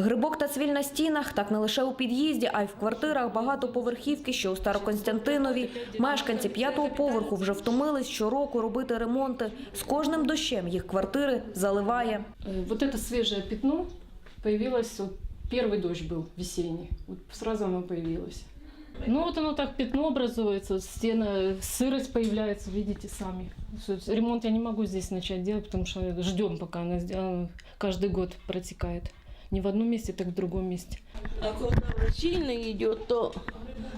Грибок та цвіль на стінах так не лише у під'їзді, а й в квартирах багатоповерхівки, що у Староконстянтинові. Мешканці п'ятого поверху вже втомились щороку робити ремонти. З кожним дощем їх квартири заливає. Э, Вот это свежее пятно появилось, вот первый дождь был весенний, вот сразу оно появилось. Ну вот оно так пятно образуется, стена, сырость появляется, видите сами. То есть Ремонт я не могу здесь начать делать, потому что ждем, пока она сделана. Каждый год протекает. Не в одном месте, так в другом месте. А когда сильно идет, то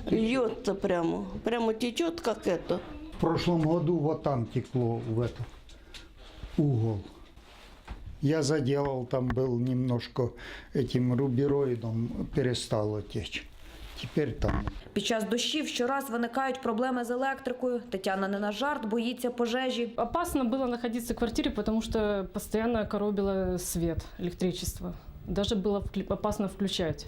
льется прямо. Прямо течет, как это. В прошлом году вот там текло в этот угол. Я заделал, там был немножко этим рубероидом, перестало течь. Теперь там Під час дощів щораз виникають проблеми з електрикою. Тетяна не на жарт боїться пожежі. Опасно было находиться в квартире, потому что постоянно коробило свет, электричество. Даже было вклю- опасно включать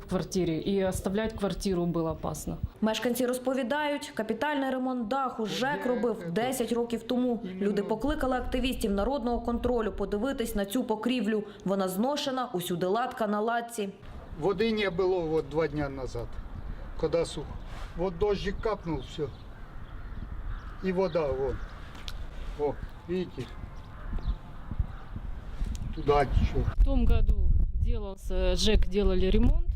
в квартире, и оставлять квартиру было опасно. Мешканці розповідають, капітальний ремонт даху ЖЕК робив 10 років тому. Люди покликали активістів народного контролю подивитись на цю покрівлю. Вона зношена, усюди латка на латці. воды не было вот два дня назад, когда сухо. Вот дождик капнул, все. И вода, вот. О, видите? Туда течет. В том году делался, ЖЭК делали ремонт,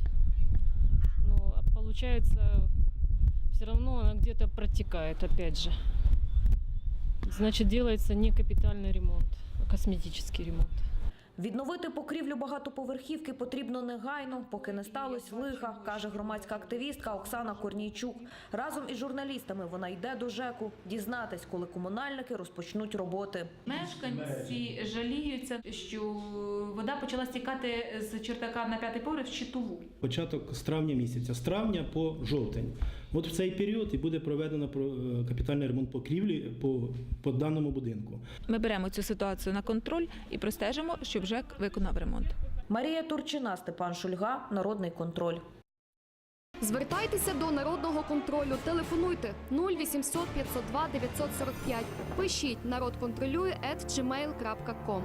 но получается, все равно она где-то протекает, опять же. Значит, делается не капитальный ремонт, а косметический ремонт. Відновити покрівлю багатоповерхівки потрібно негайно, поки не сталося лиха, каже громадська активістка Оксана Корнійчук. Разом із журналістами вона йде до ЖЕКу дізнатись, коли комунальники розпочнуть роботи. Мешканці жаліються, що вода почала стікати з чердака на п'ятий поверх в щитову. початок з травня місяця, з травня по жовтень. От в цей період і буде проведено про- е, капітальний ремонт покрівлі по, по даному будинку. Ми беремо цю ситуацію на контроль і простежимо, щоб ЖЕК виконав ремонт. Марія Турчина, Степан Шульга, Народний контроль. Звертайтеся до народного контролю. Телефонуйте 0800 502 945. Пишіть народ контролює at gmail.com.